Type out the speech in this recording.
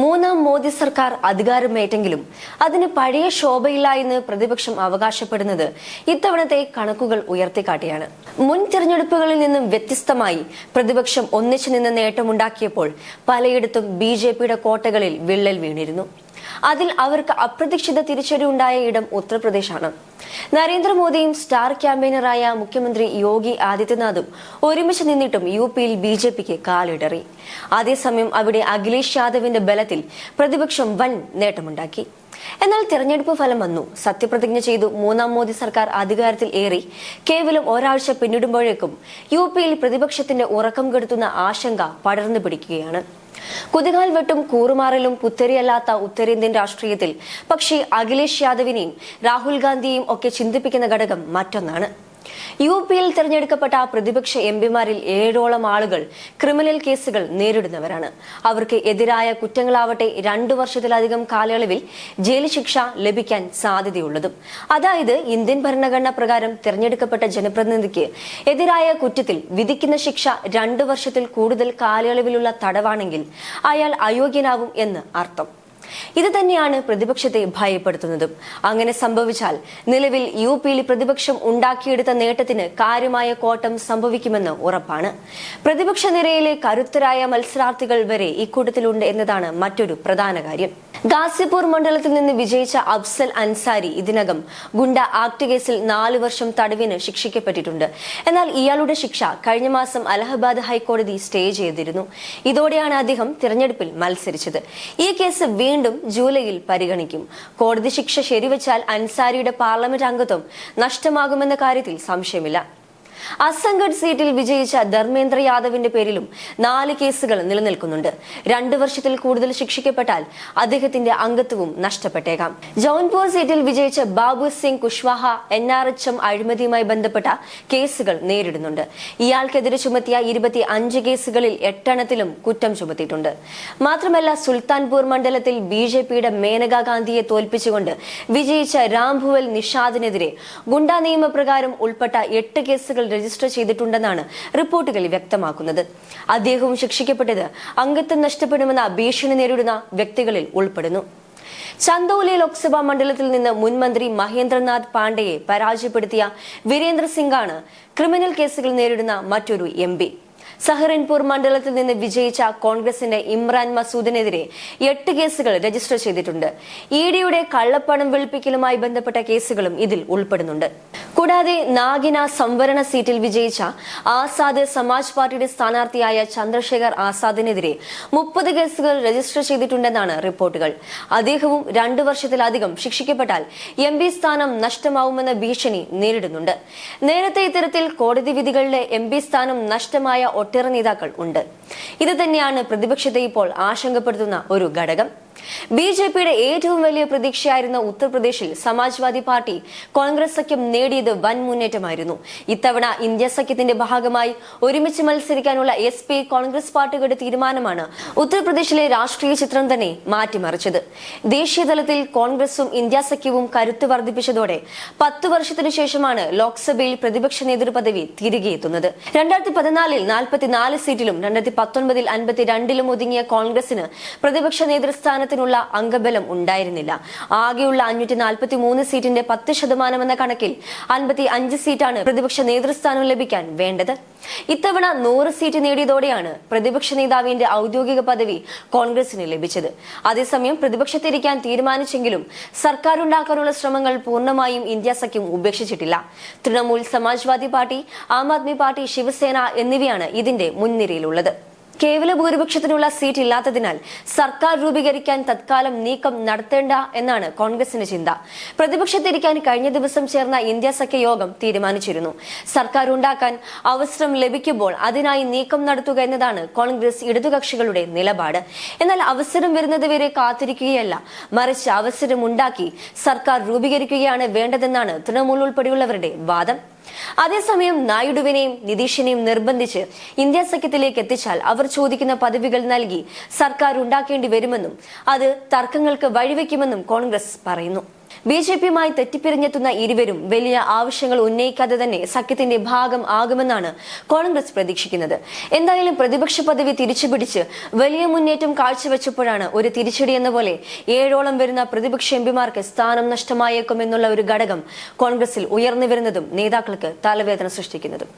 മൂന്നാം മോദി സർക്കാർ അധികാരമേറ്റെങ്കിലും അതിന് പഴയ ശോഭയില്ല എന്ന് പ്രതിപക്ഷം അവകാശപ്പെടുന്നത് ഇത്തവണത്തെ കണക്കുകൾ ഉയർത്തിക്കാട്ടിയാണ്. മുൻ തിരഞ്ഞെടുപ്പുകളിൽ നിന്നും വ്യത്യസ്തമായി പ്രതിപക്ഷം ഒന്നിച്ചു നിന്ന് നേട്ടമുണ്ടാക്കിയപ്പോൾ പലയിടത്തും ബി കോട്ടകളിൽ വിള്ളൽ വീണിരുന്നു. അതിൽ അവർക്ക് അപ്രതീക്ഷിത തിരിച്ചടി ഉണ്ടായ ഇടം ഉത്തർപ്രദേശാണ്. നരേന്ദ്രമോദിയും സ്റ്റാർ ക്യാമ്പയിനറായ മുഖ്യമന്ത്രി യോഗി ആദിത്യനാഥും ഒരുമിച്ച് നിന്നിട്ടും യു പിയിൽ ബി ജെ പിക്ക് കാലിടറി. അതേസമയം അവിടെ അഖിലേഷ് യാദവിന്റെ ബലത്തിൽ പ്രതിപക്ഷം വൻ നേട്ടമുണ്ടാക്കി. എന്നാൽ തെരഞ്ഞെടുപ്പ് ഫലം വന്നു. സത്യപ്രതിജ്ഞ ചെയ്തു മൂന്നാം മോദി സർക്കാർ അധികാരത്തിൽ ഏറി. കേവലം ഒരാഴ്ച പിന്നിടുമ്പോഴേക്കും യു പിയിൽ പ്രതിപക്ഷത്തിന്റെ ഉറക്കം കെടുത്തുന്ന ആശങ്ക പടർന്നു പിടിക്കുകയാണ്. കുതികാൽ വെട്ടും കൂറുമാറലും പുത്തരിയല്ലാത്ത ഉത്തരേന്ത്യൻ രാഷ്ട്രീയത്തിൽ പക്ഷേ അഖിലേഷ് യാദവിനെയും രാഹുൽ ഗാന്ധിയെയും ഒക്കെ ചിന്തിപ്പിക്കുന്ന ഘടകം മറ്റൊന്നാണ് യു പിയിൽ തിരഞ്ഞെടുക്കപ്പെട്ട പ്രതിപക്ഷ എം പിമാരിൽ ഏഴോളം ആളുകൾ ക്രിമിനൽ കേസുകൾ നേരിടുന്നവരാണ്. അവർക്ക് എതിരായ കുറ്റങ്ങളാവട്ടെ രണ്ടു വർഷത്തിലധികം കാലയളവിൽ ജയിൽ ശിക്ഷ ലഭിക്കാൻ സാധ്യതയുള്ളതും. അതായത് ഇന്ത്യൻ ഭരണഘടന പ്രകാരം തിരഞ്ഞെടുക്കപ്പെട്ട ജനപ്രതിനിധിക്ക് എതിരായ കുറ്റത്തിൽ വിധിക്കുന്ന ശിക്ഷ രണ്ടു വർഷത്തിൽ കൂടുതൽ കാലയളവിലുള്ള തടവാണെങ്കിൽ അയാൾ അയോഗ്യനാവും എന്ന് അർത്ഥം. ഇത് തന്നെയാണ് പ്രതിപക്ഷത്തെ ഭയപ്പെടുത്തുന്നതും. അങ്ങനെ സംഭവിച്ചാൽ നിലവിൽ യു പിയിൽ പ്രതിപക്ഷം ഉണ്ടാക്കിയെടുത്ത നേട്ടത്തിന് കാര്യമായ കോട്ടം സംഭവിക്കുമെന്ന് ഉറപ്പാണ്. പ്രതിപക്ഷ നിരയിലെ കരുത്തരായ മത്സരാർത്ഥികൾ വരെ ഇക്കൂട്ടത്തിലുണ്ട് എന്നതാണ് മറ്റൊരു പ്രധാന കാര്യം. ഗാസിപൂർ മണ്ഡലത്തിൽ നിന്ന് വിജയിച്ച അഫ്സൽ അൻസാരി ഇതിനകം ഗുണ്ട ആക്ട് കേസിൽ നാലു വർഷം തടവിന് ശിക്ഷിക്കപ്പെട്ടിട്ടുണ്ട്. എന്നാൽ ഇയാളുടെ ശിക്ഷ കഴിഞ്ഞ മാസം അലഹബാദ് ഹൈക്കോടതി സ്റ്റേ ചെയ്തിരുന്നു. ഇതോടെയാണ് അദ്ദേഹം തിരഞ്ഞെടുപ്പിൽ മത്സരിച്ചത്. ഈ കേസ് വീണ്ടും ജൂലൈയിൽ പരിഗണിക്കും. കോടതി ശിക്ഷ ശരിവച്ചാൽ അൻസാരിയുടെ പാർലമെന്റ് അംഗത്വം നഷ്ടമാകുമെന്ന കാര്യത്തിൽ സംശയമില്ല. അസംഗഡ് സീറ്റിൽ വിജയിച്ച ധർമ്മേന്ദ്ര യാദവിന്റെ പേരിലും നാല് കേസുകൾ നിലനിൽക്കുന്നുണ്ട്. രണ്ടു വർഷത്തിൽ കൂടുതൽ ശിക്ഷിക്കപ്പെട്ടാൽ അദ്ദേഹത്തിന്റെ അംഗത്വവും നഷ്ടപ്പെട്ടേക്കാം. ജൗൻപൂർ സീറ്റിൽ വിജയിച്ച Babu Singh Kushwaha N R H M അഴിമതിയുമായി ബന്ധപ്പെട്ട കേസുകൾ നേരിടുന്നുണ്ട്. ഇയാൾക്കെതിരെ ചുമത്തിയ ഇരുപത്തി അഞ്ച് കേസുകളിൽ എട്ടെണ്ണത്തിലും കുറ്റം ചുമത്തിയിട്ടുണ്ട്. മാത്രമല്ല സുൽത്താൻപൂർ മണ്ഡലത്തിൽ ബി ജെ പിയുടെ മേനകാ ഗാന്ധിയെ തോൽപ്പിച്ചുകൊണ്ട് വിജയിച്ച രാംഭുവൽ നിഷാദിനെതിരെ ഗുണ്ടാ നിയമപ്രകാരം ഉൾപ്പെട്ട എട്ട് കേസുകൾ രജിസ്റ്റർ ചെയ്തിട്ടുണ്ടെന്നാണ് റിപ്പോർട്ടുകൾ വ്യക്തമാക്കുന്നത്. അദ്ദേഹവും ശിക്ഷിക്കപ്പെട്ടത് അംഗത്വം നഷ്ടപ്പെടുമെന്ന ഭീഷണി നേരിടുന്ന വ്യക്തികളിൽ ഉൾപ്പെടുന്നു. ചന്ദൌലി ലോക്സഭാ മണ്ഡലത്തിൽ നിന്ന് മുൻ മന്ത്രി മഹേന്ദ്രനാഥ് പാണ്ഡെയെ പരാജയപ്പെടുത്തിയ വീരേന്ദ്ര സിംഗാണ് ക്രിമിനൽ കേസുകൾ നേരിടുന്ന മറ്റൊരു എം പി. സഹറിൻപൂർ മണ്ഡലത്തിൽ നിന്ന് വിജയിച്ച കോൺഗ്രസിന്റെ ഇമ്രാൻ മസൂദിനെതിരെ എട്ട് കേസുകൾ രജിസ്റ്റർ ചെയ്തിട്ടുണ്ട്. ഇ ഡിയുടെ കള്ളപ്പണം വെളുപ്പിക്കലുമായി ബന്ധപ്പെട്ട കേസുകളും ഇതിൽ ഉൾപ്പെടുന്നുണ്ട്. കൂടാതെ നാഗിന സംവരണ സീറ്റിൽ വിജയിച്ച ആസാദ് സമാജ് പാർട്ടിയുടെ സ്ഥാനാർത്ഥിയായ ചന്ദ്രശേഖർ ആസാദിനെതിരെ മുപ്പത് കേസുകൾ രജിസ്റ്റർ ചെയ്തിട്ടുണ്ടെന്നാണ് റിപ്പോർട്ടുകൾ. അദ്ദേഹവും രണ്ടു വർഷത്തിലധികം ശിക്ഷിക്കപ്പെട്ടാൽ എം പി സ്ഥാനം നഷ്ടമാവുമെന്ന ഭീഷണി നേരിടുന്നുണ്ട്. നേരത്തെ ഇത്തരത്തിൽ കോടതി വിധികളിലെ എം പി സ്ഥാനം നഷ്ടമായ ഒട്ടേറെ നേതാക്കൾ ഉണ്ട്. ഇത് തന്നെയാണ് പ്രതിപക്ഷത്തെ ഇപ്പോൾ ആശങ്കപ്പെടുത്തുന്ന ഒരു ഘടകം. ബി ജെ പിയുടെ ഏറ്റവും വലിയ പ്രതീക്ഷയായിരുന്ന ഉത്തർപ്രദേശിൽ സമാജ്വാദി പാർട്ടി കോൺഗ്രസ് സഖ്യം നേടിയത് വൻ മുന്നേറ്റമായിരുന്നു. ഇത്തവണ ഇന്ത്യ സഖ്യത്തിന്റെ ഭാഗമായി ഒരുമിച്ച് മത്സരിക്കാനുള്ള എസ് പി കോൺഗ്രസ് പാർട്ടികളുടെ തീരുമാനമാണ് ഉത്തർപ്രദേശിലെ രാഷ്ട്രീയ ചിത്രം തന്നെ മാറ്റിമറിച്ചത്. ദേശീയതലത്തിൽ കോൺഗ്രസും ഇന്ത്യ സഖ്യവും കരുത്ത് വർദ്ധിപ്പിച്ചതോടെ പത്തു വർഷത്തിനു ശേഷമാണ് ലോക്സഭയിൽ പ്രതിപക്ഷ നേതൃപദവി തിരികെ എത്തുന്നത്. രണ്ടായിരത്തി പതിനാലിൽ നാൽപ്പത്തിനാല് സീറ്റിലും രണ്ടായിരത്തി പത്തൊൻപതിൽ അൻപത്തിരണ്ടിലും ഒതുങ്ങിയ കോൺഗ്രസിന് പ്രതിപക്ഷ നേതൃസ്ഥാനത്തിനുള്ള അംഗബലം ഉണ്ടായിരുന്നില്ല. ആകെയുള്ള അഞ്ഞൂറ്റി നാൽപ്പത്തി മൂന്ന് സീറ്റിന്റെ പത്ത് ശതമാനം എന്ന കണക്കിൽ അൻപത്തി അഞ്ച് സീറ്റാണ് പ്രതിപക്ഷ നേതൃസ്ഥാനം ലഭിക്കാൻ വേണ്ടത്. ഇത്തവണ നൂറ് സീറ്റ് നേടിയതോടെയാണ് പ്രതിപക്ഷ നേതാവിന്റെ ഔദ്യോഗിക പദവി കോൺഗ്രസിന് ലഭിച്ചത്. അതേസമയം പ്രതിപക്ഷത്തിരിക്കാൻ തീരുമാനിച്ചെങ്കിലും സർക്കാർ ഉണ്ടാക്കാനുള്ള ശ്രമങ്ങൾ പൂർണമായും ഇന്ത്യ സഖ്യം ഉപേക്ഷിച്ചിട്ടില്ല. തൃണമൂൽ സമാജ്വാദി പാർട്ടി ആം ആദ്മി പാർട്ടി ശിവസേന എന്നിവയാണ് ഇതിന്റെ മുൻനിരയിലുള്ളത്. കേവല ഭൂരിപക്ഷത്തിനുള്ള സീറ്റ് ഇല്ലാത്തതിനാൽ സർക്കാർ രൂപീകരിക്കാൻ തത്കാലം നീക്കം നടത്തേണ്ട എന്നാണ് കോൺഗ്രസിന്റെ ചിന്ത. പ്രതിപക്ഷത്തിരിക്കാൻ കഴിഞ്ഞ ദിവസം ചേർന്ന ഇന്ത്യ സഖ്യ യോഗം തീരുമാനിച്ചിരുന്നു. സർക്കാർ ഉണ്ടാക്കാൻ അവസരം ലഭിക്കുമ്പോൾ അതിനായി നീക്കം നടത്തുക എന്നതാണ് കോൺഗ്രസ് ഇടതുകക്ഷികളുടെ നിലപാട്. എന്നാൽ അവസരം വരുന്നതുവരെ കാത്തിരിക്കുകയല്ല. മറിച്ച് അവസരമുണ്ടാക്കി സർക്കാർ രൂപീകരിക്കുകയാണ് വേണ്ടതെന്നാണ് തൃണമൂൽ ഉൾപ്പെടെയുള്ളവരുടെ വാദം. അതേസമയം നായിഡുവിനെയും നിതീഷിനെയും നിർബന്ധിച്ച് ഇന്ത്യ സഖ്യത്തിലേക്ക് എത്തിച്ചാൽ അവർ ചോദിക്കുന്ന പദവികൾ നൽകി സർക്കാർ ഉണ്ടാക്കേണ്ടി വരുമെന്നും അത് തർക്കങ്ങൾക്ക് വഴിവെക്കുമെന്നും കോൺഗ്രസ് പറയുന്നു. ബി ജെ പിയുമായി തെറ്റിപ്പിരിഞ്ഞെത്തുന്ന ഇരുവരും വലിയ ആവശ്യങ്ങൾ ഉന്നയിക്കാതെ തന്നെ സഖ്യത്തിന്റെ ഭാഗം ആകുമെന്നാണ് കോൺഗ്രസ് പ്രതീക്ഷിക്കുന്നത്. എന്തായാലും പ്രതിപക്ഷ പദവി തിരിച്ചുപിടിച്ച് വലിയ മുന്നേറ്റം കാഴ്ചവെച്ചപ്പോഴാണ് ഒരു തിരിച്ചടി എന്ന പോലെ ഏഴോളം വരുന്ന പ്രതിപക്ഷ എംപിമാർക്ക് സ്ഥാനം നഷ്ടമായേക്കുമെന്നുള്ള ഒരു ഘടകം കോൺഗ്രസിൽ ഉയർന്നു വരുന്നതും നേതാക്കൾക്ക് തലവേദന സൃഷ്ടിക്കുന്നതും.